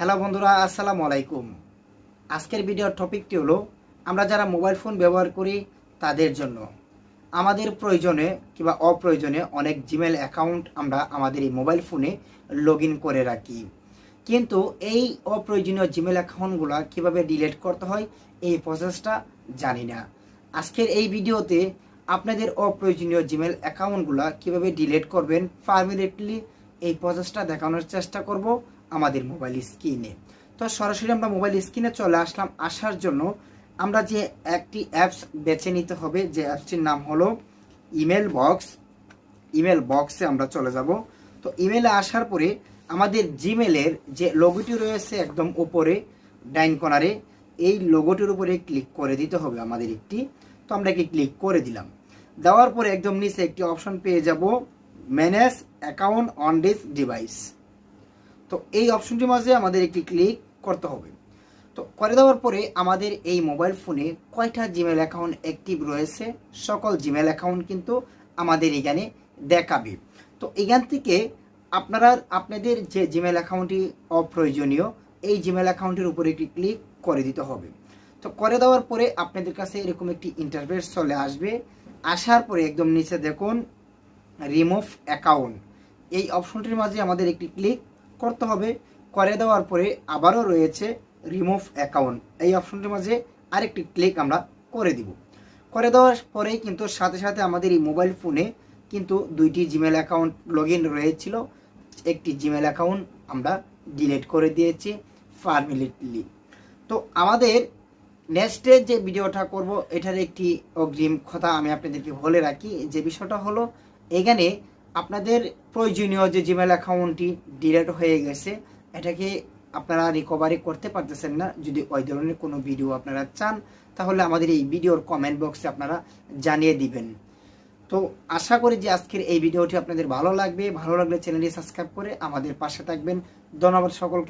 Hello বন্ধুরা, আসসালামু আলাইকুম। আজকের ভিডিওর টপিকটি হলো, আমরা যারা মোবাইল ফোন ব্যবহার করি তাদের জন্য। আমাদের প্রয়োজনে কিংবা অপ্রয়োজনে অনেক জিমেল অ্যাকাউন্ট আমরা আমাদের এই মোবাইল ফোনে লগ করে রাখি। কিন্তু এই অপ্রয়োজনীয় জিমেল অ্যাকাউন্টগুলো কীভাবে ডিলিট করতে হয়, এই প্রসেসটা জানি না। আজকের এই ভিডিওতে আপনাদের অপ্রয়োজনীয় জিমেল অ্যাকাউন্টগুলো কীভাবে ডিলিট করবেন পারমানেন্টলি এই প্রসেসটা দেখানোর চেষ্টা করব। আমাদের মোবাইল স্ক্রিনে তো সরাসরি আমরা মোবাইল স্ক্রিনে চলে আসলাম, আসার জন্য আমরা যে একটি অ্যাপস বেছে নিতে হবে, যে অ্যাপসটির নাম হলো ইমেল বক্স ইমেল বক্সে আমরা চলে যাব। তো ইমেলে আসার পরে আমাদের জিমেলের যে লোগোটি রয়েছে একদম উপরে, ডাইন কর্নারে এই লোগোটির উপরে ক্লিক করে দিতে হবে আমাদের একটি। তো আমরা কি ক্লিক করে দিলাম। দেওয়ার পরে একদম নিচে একটি অপশন পেয়ে যাব manage account on this device তো এই অপশনটির মাঝে আমাদের একটি ক্লিক করতে হবে। তো করে দেওয়ার পরে আমাদের এই মোবাইল ফোনে কয়টা জিমেল অ্যাকাউন্ট অ্যাক্টিভ রয়েছে, সকল জিমেল অ্যাকাউন্ট কিন্তু আমাদের এখানে দেখাবে। তো এখান থেকে আপনারা, আপনাদের যে জিমেল অ্যাকাউন্টটি অপ্রয়োজনীয়, এই জিমেল অ্যাকাউন্টের উপরে একটি ক্লিক করে দিতে হবে। তো করে দেওয়ার পরে আপনাদের কাছে এরকম একটি ইন্টারফেস চলে আসবে। আসার পরে একদম নিচে দেখুন রিমুভ অ্যাকাউন্ট এই অপশনটির মাঝে আমাদের একটি ক্লিক করতে হবে। করে দেওয়ার পরে আবারও রয়েছে রিমুভ অ্যাকাউন্ট এই অপশনটির মাঝে আরেকটি ক্লিক আমরা করে দিব। করে দেওয়ার পরেই কিন্তু সাথে সাথে আমাদের এই মোবাইল ফোনে কিন্তু দুইটি জিমেল অ্যাকাউন্ট লগ ইন রয়েছিল। একটি জিমেল অ্যাকাউন্ট আমরা ডিলিট করে দিয়েছি পারমিনেন্টলি তো আমাদের নেক্সটে যে ভিডিওটা করব, এটার একটি অগ্রিম কথা আমি আপনাদেরকে বলে রাখি। যে বিষয়টা হলো, এখানে আপনাদের প্রয়োজনীয় যে জিমেল অ্যাকাউন্টটি ডিলেট হয়ে গেছে, এটাকে আপনারা রিকভারি করতে পারতেছেন না। যদি ওই ধরনের কোনো ভিডিও আপনারা চান, তাহলে আমাদের এই ভিডিওর কমেন্ট বক্সে আপনারা জানিয়ে দিবেন। তো আশা করি যে আজকের এই ভিডিওটি আপনাদের ভালো লাগবে। ভালো লাগলে চ্যানেলটি সাবস্ক্রাইব করে আমাদের পাশে থাকবেন। ধন্যবাদ সকলকে।